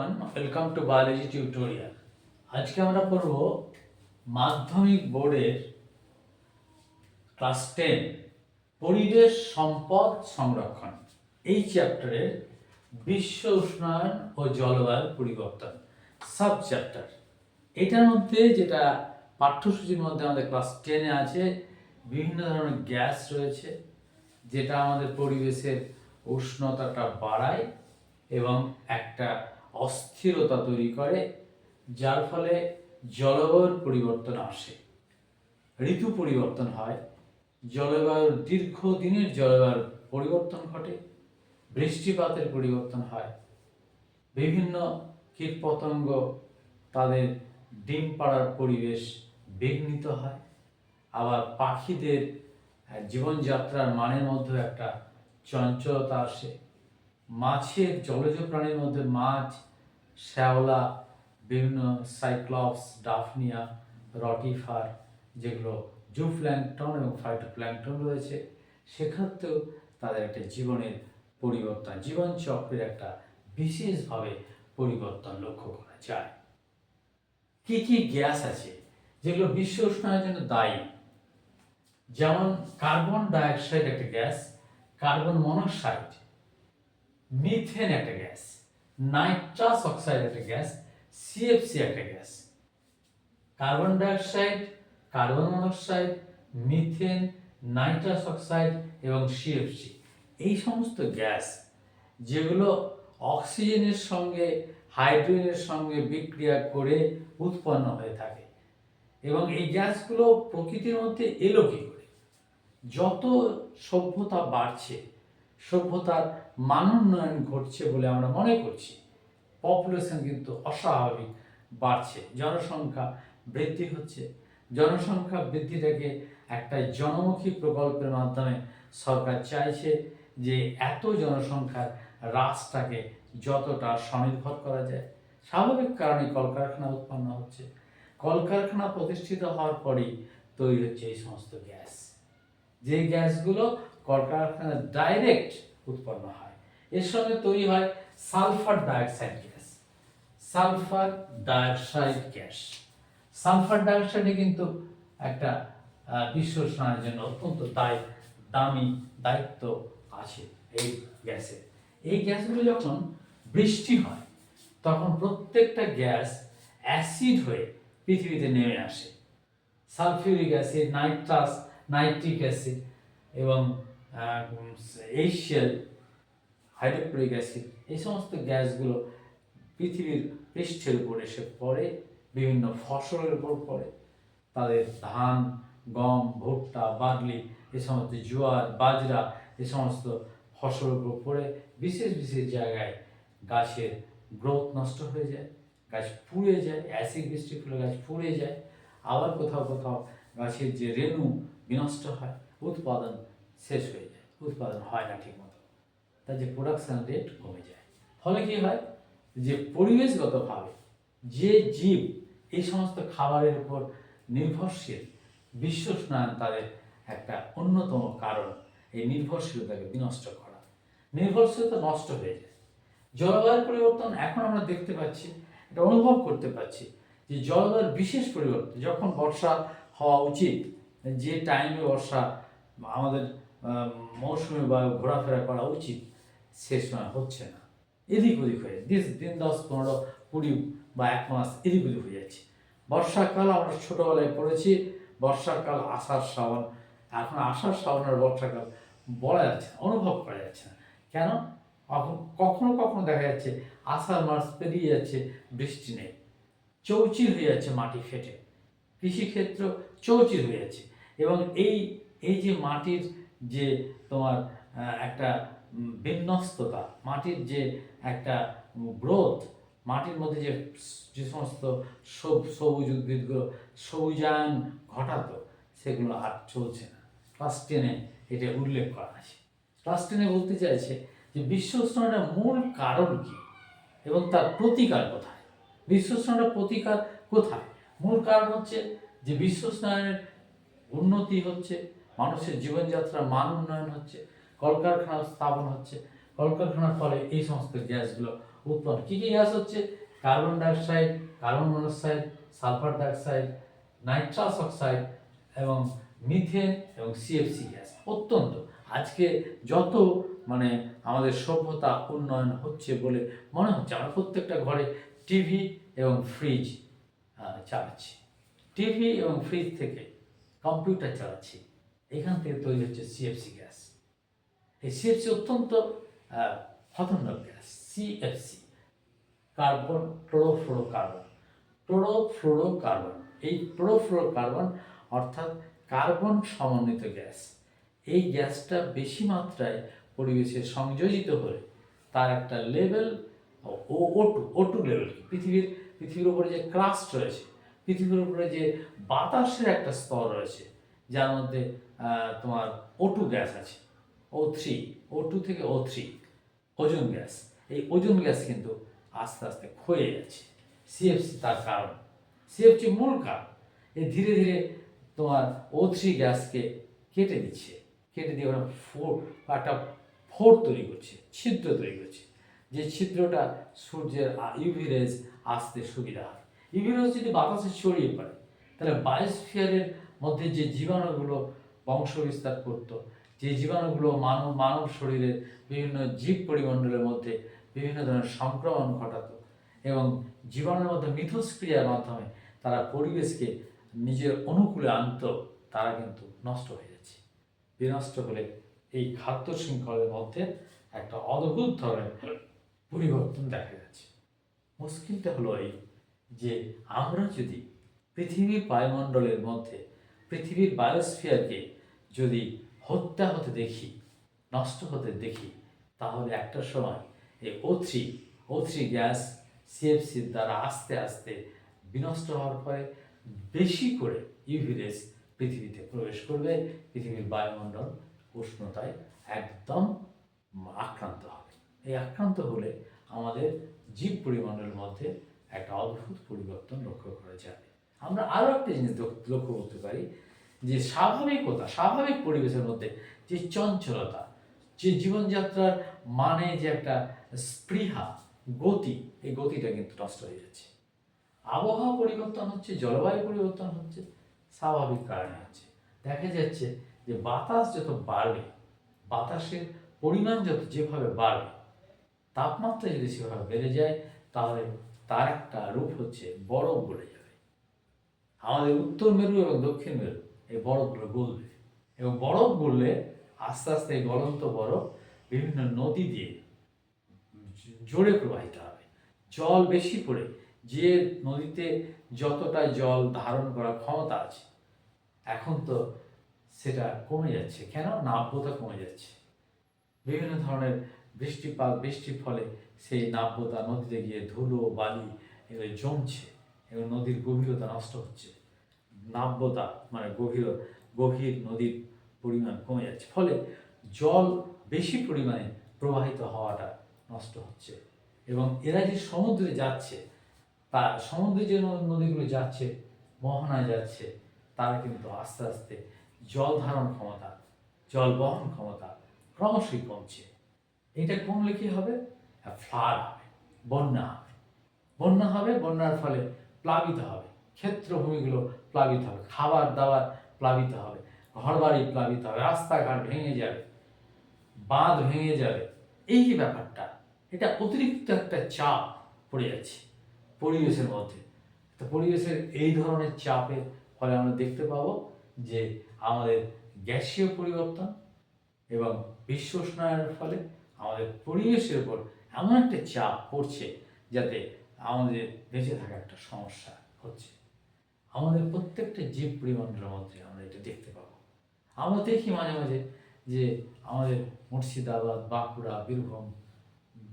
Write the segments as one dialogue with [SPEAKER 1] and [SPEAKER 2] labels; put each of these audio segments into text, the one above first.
[SPEAKER 1] Everyone welcome to biology tutorial আজকে আমরা পড়ব মাধ্যমিক বোর্ডের ক্লাস টেন পরিবেশ সম্পদ সংরক্ষণ। এই চ্যাপ্টারের বিশ্ব উষ্ণায়ন ও জলবায়ু পরিবর্তন সাব চ্যাপ্টার এটার মধ্যে যেটা পাঠ্যসূচির মধ্যে আমাদের ক্লাস টেনে আছে, বিভিন্ন ধরনের গ্যাস রয়েছে, যেটা আমাদের পরিবেশের উষ্ণতাটা বাড়ায় এবং একটা অস্থিরতা তৈরি করে, যার ফলে জলবায়ুর পরিবর্তন আসে। ঋতু পরিবর্তন হয়, জলবায়ুর দীর্ঘদিনের জলবায়ুর পরিবর্তন ঘটে, বৃষ্টিপাতের পরিবর্তন হয়। বিভিন্ন কীটপতঙ্গ তাদের ডিম পাড়ার পরিবেশ বিঘ্নিত হয়। আবার পাখিদের জীবনযাত্রার মানের মধ্যে একটা চঞ্চলতা আসে। মাছের জলজ প্রাণীর মধ্যে মাছ, শ্যাওলা, বিভিন্ন সাইক্লপস, ডাফনিয়া, রটিফার, যেগুলো জুপ্ল্যাংটন এবং ফাইটো ফাইটোপ্ল্যাংটন রয়েছে, সেক্ষেত্রেও তাদের একটা জীবনের পরিবর্তন, জীবনচক্রের একটা বিশেষভাবে পরিবর্তন লক্ষ্য করা যায়। কি কি গ্যাস আছে যেগুলো বিশ্ব উষ্ণায়নের জন্য দায়ী? যেমন কার্বন ডাইঅক্সাইড একটা গ্যাস, কার্বন মনোক্সাইড মিথেন একটা গ্যাস, নাইট্রাস অক্সাইড একটা গ্যাস সিএফসি একটা gas. Carbon dioxide, carbon monoxide, methane, nitrous oxide এবং সিএফসি এই সমস্ত গ্যাস যেগুলো অক্সিজেনের সঙ্গে, হাইড্রোজেনের সঙ্গে বিক্রিয়া করে উৎপন্ন হয়ে থাকে। এবং এই গ্যাসগুলো প্রকৃতির মধ্যে এলো কী করে? যত সভ্যতা বাড়ছে, সভ্যতার মানোন্নয়ন ঘটছে বলে আমরা মনে করছি। পপুলেশন কিন্তু অস্বাভাবিক বাড়ছে। জনসংখ্যা বৃদ্ধি হচ্ছে। জনসংখ্যা বৃদ্ধিটাকে একটা জনমুখী প্রকল্পের মাধ্যমে সরকার চাইছে যে এত জনসংখ্যার হ্রাসটাকে যতটা স্বনির্ভর করা যায়। স্বাভাবিক কারণে কলকারখানা উৎপন্ন হচ্ছে। কলকারখানা প্রতিষ্ঠিত হওয়ার পরেই তৈরি হচ্ছে এই সমস্ত গ্যাস। যে গ্যাসগুলো কলকারখানায় ডাইরেক্ট উৎপন্ন হয়। এর সঙ্গে তৈরি হয় sulphur dioxide gas. Sulphur dioxide gas. Sulphur ডাইঅক্সাইডে কিন্তু একটা উষ্ণায়নের জন্য অত্যন্ত দায়, দামি দায়িত্ব আছে এই গ্যাসের এই গ্যাসগুলো যখন বৃষ্টি হয়, তখন প্রত্যেকটা গ্যাস অ্যাসিড হয়ে পৃথিবীতে নেমে আসে। Sulphuric acid, nitrous, nitric acid এবং এইশিয়াল হাইড্রোক্লোরিক অ্যাসিড, এই সমস্ত গ্যাসগুলো পৃথিবীর পৃষ্ঠের উপর এসে পড়ে, বিভিন্ন ফসলের উপর পড়ে। তাদের ধান, গম, ভুট্টা, বার্লি, এ সমস্ত জোয়ার, বাজরা, এ সমস্ত ফসলের উপর পড়ে, বিশেষ বিশেষ জায়গায় গাছের গ্রোথ নষ্ট হয়ে যায়, গাছ পুড়ে যায়, অ্যাসিড বৃষ্টি ফলে গাছ পুড়ে যায়। আবার কোথাও কোথাও গাছের যে রেণু বিনষ্ট হয়, উৎপাদন শেষ হয়ে যায়, উৎপাদন হয় না ঠিক মতো তার যে প্রোডাকশান রেট কমে যায়। ফলে কি হয়? যে পরিবেশগতভাবে যে জীব এই সমস্ত খাবারের উপর নির্ভরশীল, বিশ্ব স্নান তাদের একটা অন্যতম কারণ এই নির্ভরশীলতাকে বিনষ্ট করা। নির্ভরশীলতা নষ্ট হয়ে যায়। জলবায়ুর পরিবর্তন এখন আমরা দেখতে পাচ্ছি, এটা অনুভব করতে পারছি যে জলবায়ুর বিশেষ পরিবর্তন, যখন বর্ষা হওয়া উচিত, যে টাইমে বর্ষা আমাদের মৌসুমী বায়ু ঘোরাফেরা করা উচিত সে সময় হচ্ছে না। এদিক ওদিক হয়ে দিন দিন দশ, পনেরো, কুড়ি বা এক মাস এদিক ওদিক হয়ে যাচ্ছে। বর্ষাকাল আমরা ছোটোবেলায় পড়েছি। বর্ষাকাল আষাঢ় শ্রাবণ। এখন আষাঢ় শ্রাবণ আর বর্ষাকাল বলা যাচ্ছে না, অনুভব করা যাচ্ছে না। কেন? কখন কখনো দেখা যাচ্ছে আষাঢ় মাস পেরিয়ে যাচ্ছে, বৃষ্টি নেই। চৌচির হয়ে যাচ্ছে মাটি ফেটে কৃষিক্ষেত্র চৌচির হয়ে যাচ্ছে। এবং এই এই যে মাটির যে তোমার একটা বিন্যস্ততা, মাটির যে একটা গ্রোথ, মাটির মধ্যে যে যে সমস্ত সব, সবুজ উদ্ভিদগুলো, সবুজায়ন ঘটাতো, সেগুলো আর চলছে না। ক্লাস টেনে এটা উল্লেখ করা আছে। ক্লাস টেনে বলতে চাইছে যে বিশ্ব উষ্ণায়নের মূল কারণ কি এবং তার প্রতিকার কোথায়? বিশ্ব উষ্ণায়নের প্রতিকার কোথায়? মূল কারণ হচ্ছে যে বিশ্ব উন্নতি হচ্ছে, মানুষের জীবনযাত্রার মান উন্নয়ন হচ্ছে কলকারখানা স্থাপন হচ্ছে। কলকারখানার ফলে এই সমস্ত গ্যাসগুলো উৎপন্ন। কী কী গ্যাস হচ্ছে? Carbon dioxide, carbon monoxide, sulphur dioxide, nitrous oxide এবং মিথেন এবং সিএফসি গ্যাস। অত্যন্ত। আজকে যত মানে আমাদের সভ্যতা উন্নয়ন হচ্ছে বলে মনে হচ্ছে, আমরা প্রত্যেকটা ঘরে টিভি এবং ফ্রিজ চালাচ্ছি। টিভি এবং ফ্রিজ থেকে কম্পিউটার চালাচ্ছি। এখান থেকে তৈরি হচ্ছে সিএফসি গ্যাস। সিএফসি অত্যন্ত খতরনাক gas CFC carbon chlorofluorocarbon এই ক্লোরোফ্লোরো কার্বন অর্থাৎ কার্বন সমন্বিত গ্যাস। এই গ্যাসটা বেশি মাত্রায় পরিবেশে সংযোজিত হলে তার একটা লেভেল ও ওটু ওটু লেভেল পৃথিবীর পৃথিবীর উপরে যে ক্রাস্ট রয়েছে, পৃথিবীর উপরে যে বাতাসের একটা স্তর রয়েছে, যার মধ্যে তোমার ওটু গ্যাস আছে। ও থ্রি ও টু থেকে ও থ্রি ওজন গ্যাস এই ওজন গ্যাস কিন্তু আস্তে আস্তে ক্ষয়ে যাচ্ছে। সিএফসি তার কারণ। সিএফসি মূল কারণ। এ ধীরে ধীরে তোমার ও থ্রি গ্যাসকে কেটে দিচ্ছে। কেটে দিয়ে ওরা ফোর একটা ফোর তৈরি করছে, ছিদ্র তৈরি করছে। যে ছিদ্রটা সূর্যের ইউভি রেজ আসতে সুবিধা হয়। ইউভি রেজ যদি বাতাসে ছড়িয়ে পড়ে, তাহলে বায়োস্ফিয়ারের মধ্যে যে জীবাণুগুলো বংশ বিস্তার করতো যে জীবাণুগুলো মানব মানব শরীরের বিভিন্ন জীব পরিমণ্ডলের মধ্যে বিভিন্ন ধরনের সংক্রমণ ঘটাতো এবং জীবাণুর মধ্যে মিথস্ক্রিয়ার মাধ্যমে তারা পরিবেশকে নিজের অনুকূলে আনত, তারা কিন্তু নষ্ট হয়ে যাচ্ছে। বিনষ্ট হলে এই খাদ্য শৃঙ্খলের মধ্যে একটা অদ্ভুত ধরনের পরিবর্তন দেখা যাচ্ছে। মুশকিলটা হলো এই যে আমরা যদি পৃথিবীর বায়ুমণ্ডলের মধ্যে, পৃথিবীর বায়োস্ফিয়ারকে যদি হত্যা হতে দেখি, নষ্ট হতে দেখি, তাহলে একটা সময় এই O three O three gas সিএফসির দ্বারা আস্তে আস্তে বিনষ্ট হওয়ার পরে বেশি করে ইউভিরেস পৃথিবীতে প্রবেশ করবে, পৃথিবীর বায়ুমণ্ডল উষ্ণতায় একদম আক্রান্ত হবে। এই আক্রান্ত হলে আমাদের জীব পরিমণ্ডলের মধ্যে একটা অদ্ভুত পরিবর্তন লক্ষ্য করা যাবে। আমরা আরও একটা জিনিস লক্ষ্য করতে পারি যে স্বাভাবিকতা, স্বাভাবিক পরিবেশের মধ্যে যে চঞ্চলতা, যে জীবনযাত্রার মানে যে একটা স্পৃহা, গতি, এই গতিটা কিন্তু নষ্ট হয়ে যাচ্ছে। আবহাওয়া পরিবর্তন হচ্ছে, জলবায়ু পরিবর্তন হচ্ছে, স্বাভাবিক কারণে হচ্ছে। দেখা যাচ্ছে যে বাতাস যত বাড়বে, বাতাসের পরিমাণ যত যেভাবে বাড়বে, তাপমাত্রা যদি সেভাবে বেড়ে যায়, তাহলে তার একটা রূপ হচ্ছে বরফ গলে যাবে। আমাদের উত্তর মেরু এবং দক্ষিণ মেরু এই বরফগুলো গলবে। এবং বরফ গললে আস্তে আস্তে এই গলন্ত বরফ বিভিন্ন নদী দিয়ে জোরে প্রবাহিত হবে। জল বেশি পড়ে, যে নদীতে যতটা জল ধারণ করার ক্ষমতা আছে, এখন তো সেটা কমে যাচ্ছে। কেন? নাব্যতা কমে যাচ্ছে। বিভিন্ন ধরনের বৃষ্টিপাত, বৃষ্টির ফলে সেই নাব্যতা, নদীতে গিয়ে ধুলো, বালি এগুলো জমছে এবং নদীর গভীরতা নষ্ট হচ্ছে। নাব্যতা মানে গভীর গভীর নদীর পরিমাণ কমে যাচ্ছে। ফলে জল বেশি পরিমাণে প্রবাহিত হওয়াটা নষ্ট হচ্ছে এবং এরা যে সমুদ্রে যাচ্ছে, তা সমুদ্রে যে নদীগুলো যাচ্ছে, মোহনায় যাচ্ছে, তারা কিন্তু আস্তে আস্তে জল ধারণ ক্ষমতা, জল বহন ক্ষমতা ক্রমশই কমছে। এটা কমলে কি হবে? ফ্লাড হবে, বন্যা হবে। বন্যা হবে, বন্যার ফলে প্লাবিত হবে। ক্ষেত্রভূমিগুলো প্লাবিত হবে, খাবার দাবার প্লাবিত হবে, ঘরবাড়ি প্লাবিত হবে, রাস্তাঘাট ভেঙে যাবে, বাঁধ ভেঙে যাবে, এই যে ব্যাপারটা, এটা অতিরিক্ত একটা চাপ পড়ে যাচ্ছে পরিবেশের মধ্যে। তো পরিবেশের এই ধরনের চাপের ফলে আমরা দেখতে পাবো যে আমাদের গ্যাসীয় পরিবর্তন এবং বিশ্ব উষ্ণায়নের ফলে আমাদের পরিবেশের উপর এমন একটা চাপ পড়ছে যাতে আমাদের বেঁচে থাকা একটা সমস্যা হচ্ছে। আমাদের প্রত্যেকটা জীব পরিমণ্ডলের মধ্যে আমরা এটা দেখতে পাবো। আমরা দেখি মাঝে মাঝে যে আমাদের মুর্শিদাবাদ, বাঁকুড়া, বীরভূম,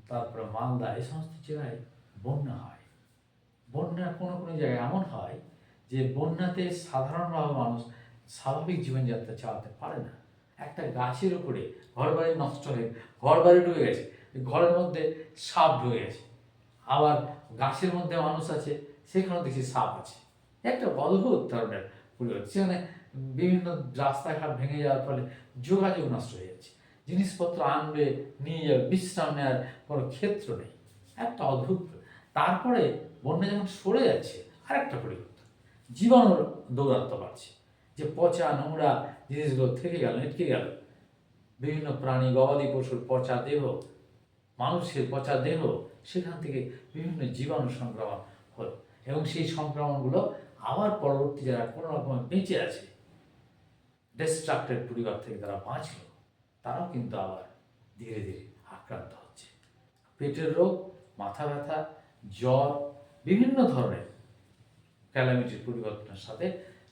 [SPEAKER 1] তারপরে মালদা এই সমস্ত জায়গায় বন্যা হয়। বন্যা কোনো কোনো জায়গায় এমন হয় যে বন্যাতে সাধারণভাবে মানুষ স্বাভাবিক জীবনযাত্রা চালাতে পারে না। একটা গাছের উপরে ঘর বাড়ি নষ্ট হয়ে ঘর বাড়ি ডুবে গেছে, ঘরের মধ্যে সাপ ঢুকে গেছে। আবার গাছের মধ্যে মানুষ আছে, সেখানেও দেখছি সাপ আছে। একটা অদ্ভুত ধরনের পরিবর্তন সেখানে বিভিন্ন রাস্তাঘাট ভেঙে যাওয়ার ফলে যোগাযোগ নষ্ট হয়ে যাচ্ছে। জিনিসপত্র আনবে, নিয়ে যাবে, বিশ্রাম নেওয়ার কোনো ক্ষেত্র নেই। একটা অদ্ভুত। তারপরে বন্যা যখন সরে যাচ্ছে, আরেকটা পরিবর্তন। জীবাণুর দৌরাত্ম বাড়ছে। যে পচা নোংরা জিনিসগুলো থেকে গেল এটকে গেল। বিভিন্ন প্রাণী, গবাদি পশুর পচা দেহ, মানুষের পচা দেহ, সেখান থেকে বিভিন্ন জীবাণু সংক্রমণ হলো। এবং সেই সংক্রমণগুলো আবার পরবর্তী যারা কোনো রকম বেঁচে আছে ডিস্ট্রাক্টেড পরিবার থেকে তারা বাঁচলো, তারাও কিন্তু আবার ধীরে ধীরে আক্রান্ত হচ্ছে। পেটের রোগ, মাথা ব্যথা, জ্বর, বিভিন্ন ধরনের ক্যালামিটির পরিবর্তনের সাথে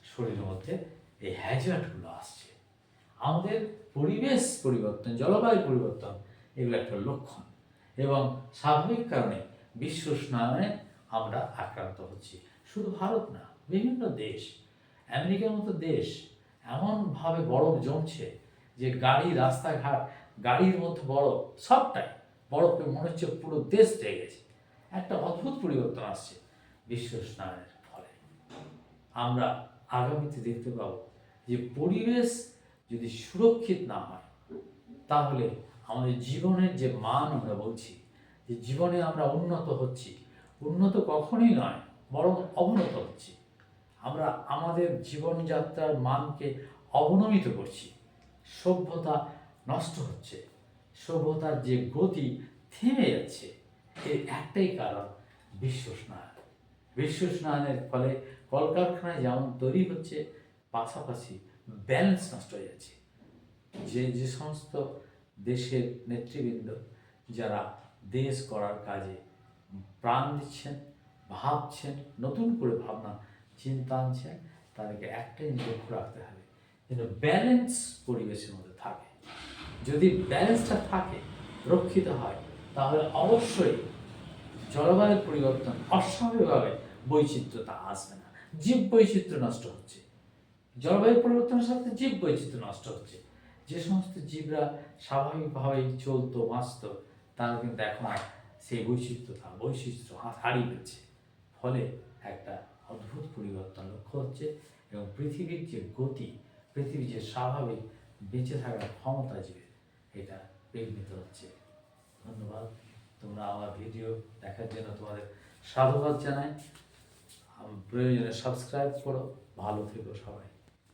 [SPEAKER 1] শরীরের মধ্যে এই হ্যাজার্ডগুলো আসছে। আমাদের পরিবেশ পরিবর্তন, জলবায়ু পরিবর্তন, এগুলো একটা লক্ষণ এবং স্বাভাবিক কারণে বিশ্ব উষ্ণায়নে আমরা আক্রান্ত হচ্ছি। শুধু ভারত না বিভিন্ন দেশ, আমেরিকার মতো দেশ, এমনভাবে বরফ জমছে যে গাড়ি, রাস্তাঘাট, গাড়ির মধ্যে বরফ, সবটাই বরফে মনে হচ্ছে পুরো দেশ ঢেকে গেছে। একটা অদ্ভুত পরিবর্তন আসছে বিশ্ব উষ্ণায়নের ফলে। আমরা আগামীতে দেখতে পাবো যে পরিবেশ যদি সুরক্ষিত না হয়, তাহলে আমাদের জীবনের যে মান আমরা বলছি, যে জীবনে আমরা উন্নত হচ্ছি, উন্নত কখনই নয়, বরং অবনত হচ্ছি। আমরা আমাদের জীবনযাত্রার মানকে অবনমিত করছি। সভ্যতা নষ্ট হচ্ছে। সভ্যতার যে গতি থেমে যাচ্ছে, এর একটাই কারণ বিশ্ব স্নায়ন বিশ্ব স্নায়নের ফলে কলকারখানায় যেমন তৈরি হচ্ছে, পাশাপাশি ব্যালেন্স নষ্ট হয়ে যাচ্ছে। যে যে সমস্ত দেশের নেতৃবৃন্দ যারা দেশ করার কাজে প্রাণ দিচ্ছেন, ভাবছেন, নতুন করে ভাবনা চিন্তা আনছেন তাদেরকে একটাই লক্ষ্য রাখতে হবে যেন ব্যালেন্স পরিবেশের মধ্যে থাকে। যদি ব্যালেন্সটা থাকে, রক্ষিত হয়, তাহলে অবশ্যই জলবায়ুর পরিবর্তন অস্বাভাবিকভাবে বৈচিত্র্যতা আসবে না। জীব বৈচিত্র্য নষ্ট হচ্ছে। জলবায়ু পরিবর্তনের সাথে জীব বৈচিত্র্য নষ্ট হচ্ছে। যে সমস্ত জীবরা স্বাভাবিকভাবেই চলতো, বাঁচত, তারা কিন্তু এখন সেই বৈচিত্র্যতা হা- হারিয়ে ফেলছে। ফলে একটা অদ্ভুত পরিবর্তন লক্ষ্য হচ্ছে এবং পৃথিবীর যে গতি, পৃথিবীর যে স্বাভাবিক বেঁচে থাকার ক্ষমতা যে, এটা বিঘ্নিত হচ্ছে। ধন্যবাদ। তোমরা আমার ভিডিও দেখার জন্য তোমাদের সাধুবাদ জানাই। প্রয়োজনে সাবস্ক্রাইব করো। ভালো থেকো সবাই।